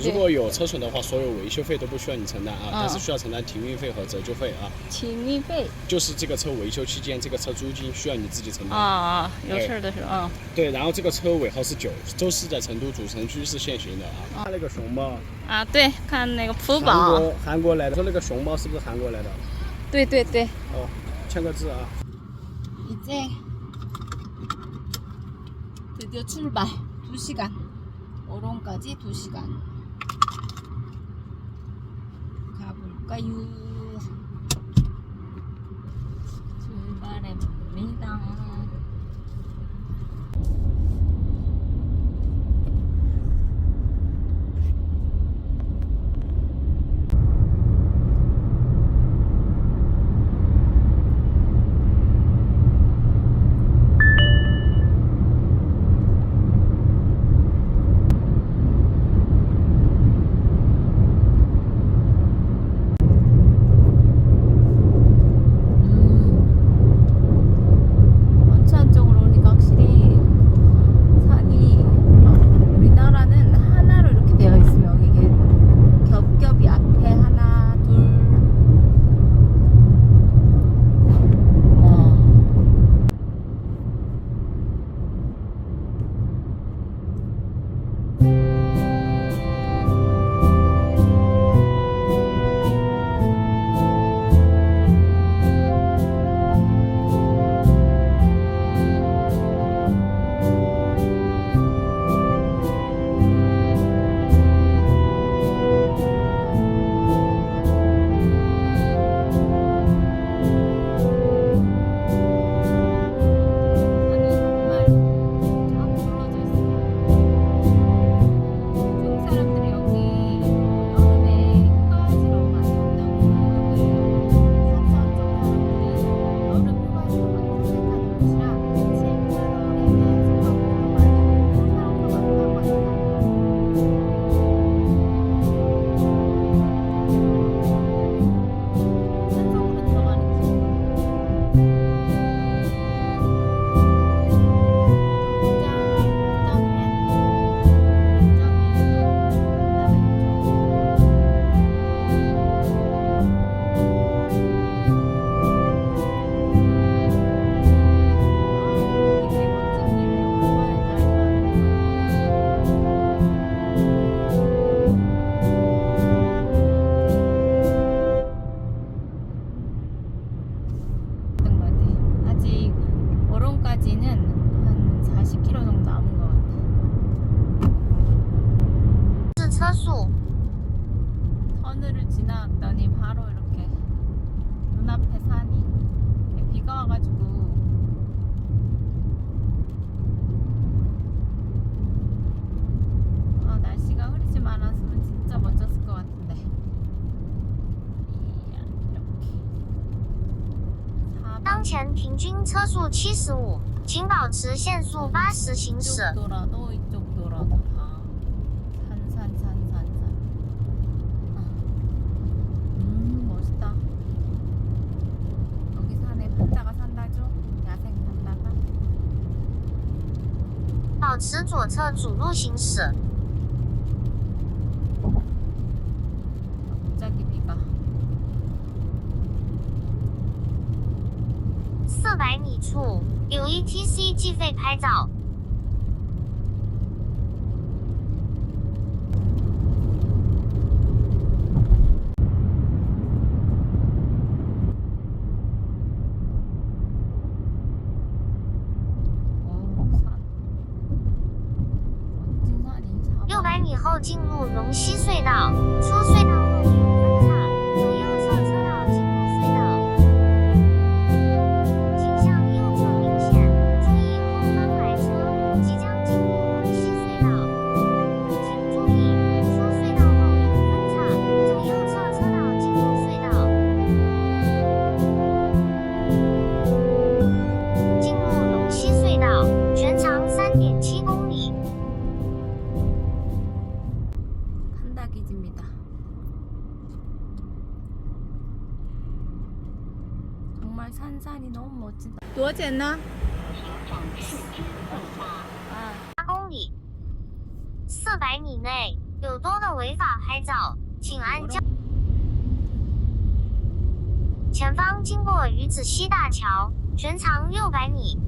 如果有车损的话，所有维修费都不需要你承担啊，但是需要承担停运费和折旧费啊。停运费就是这个车维修期间，这个车租金需要你自己承担啊。有事儿的时候，对，然后这个车尾号是九，都是在成都主城区是限行的啊。看那个熊猫啊，对，看那个普宝。韩国，韩国来的，说那个熊猫是不是韩国来的？对对对。哦，签个字啊。你在？对对，出发，两小时，乌龙까지두시 간。 kayo. 当前平均车速七十五，请保持限速八十行驶。 이쪽 돌아도 이쪽 돌아도 다 산산산산산. 음 멋있다. 여기 산에 판다가 산다죠? 야생 판다가. 어, 保持左侧主路行驶，四百米处有 ETC 计费拍照。六百米后进入龙溪隧道，出隧道。多远呢？八公里，四百米内有多个违法拍照，请按交。前方经过鱼子西大桥，全长六百米。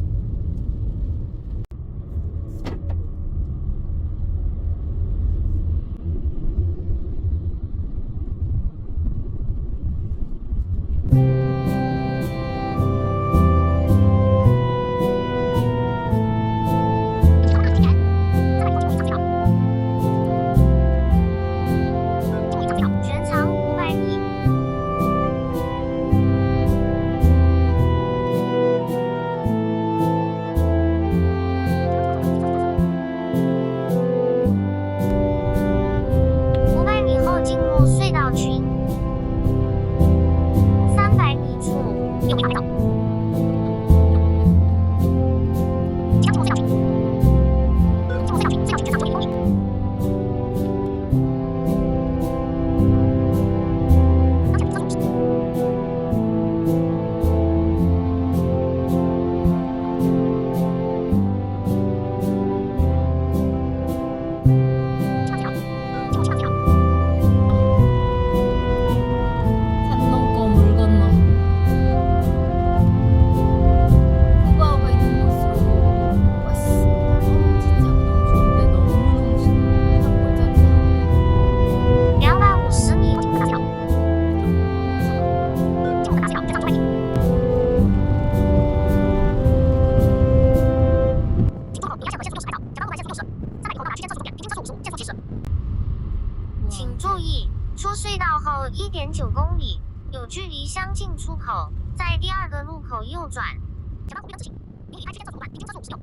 出口在第二个路口右转前方无标志行您已开车左转行经超速五十九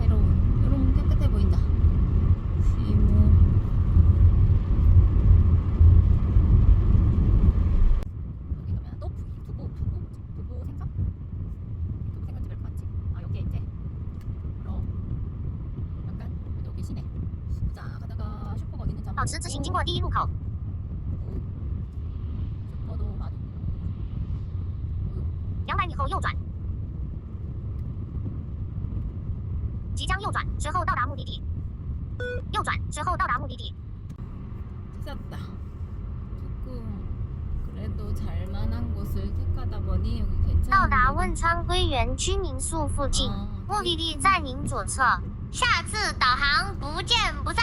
새로운 이런 깨끗해 보인다 시무 여기 가면 또 푸- 푸고 푸고 푸고 생선 푸고 생선 집을 봤지 아 여기 이제 그럼 약간 여기 시내 자 가다가 슈퍼가 어디 있는지 保 한번 持直行经过第一路口， 어, 即将右转，时候到达目的地。右转，时候到达目的地。 찾았다. 조금 그래도 잘만한 곳을 택하다 보니 여기 괜찮은데. 汶川归园区民宿附近，目的地在您左侧。下次导航不见不散，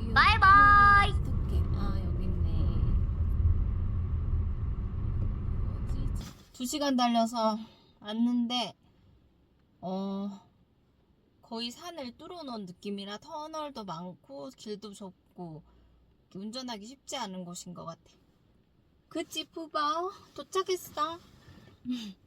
여기, 아 여기 있네. 두 시간 달려서 왔는데 어 거의 산을 뚫어놓은 느낌이라 터널도 많고 길도 좁고 운전하기 쉽지 않은 곳인 것 같아. 그치 푸바 도착했어.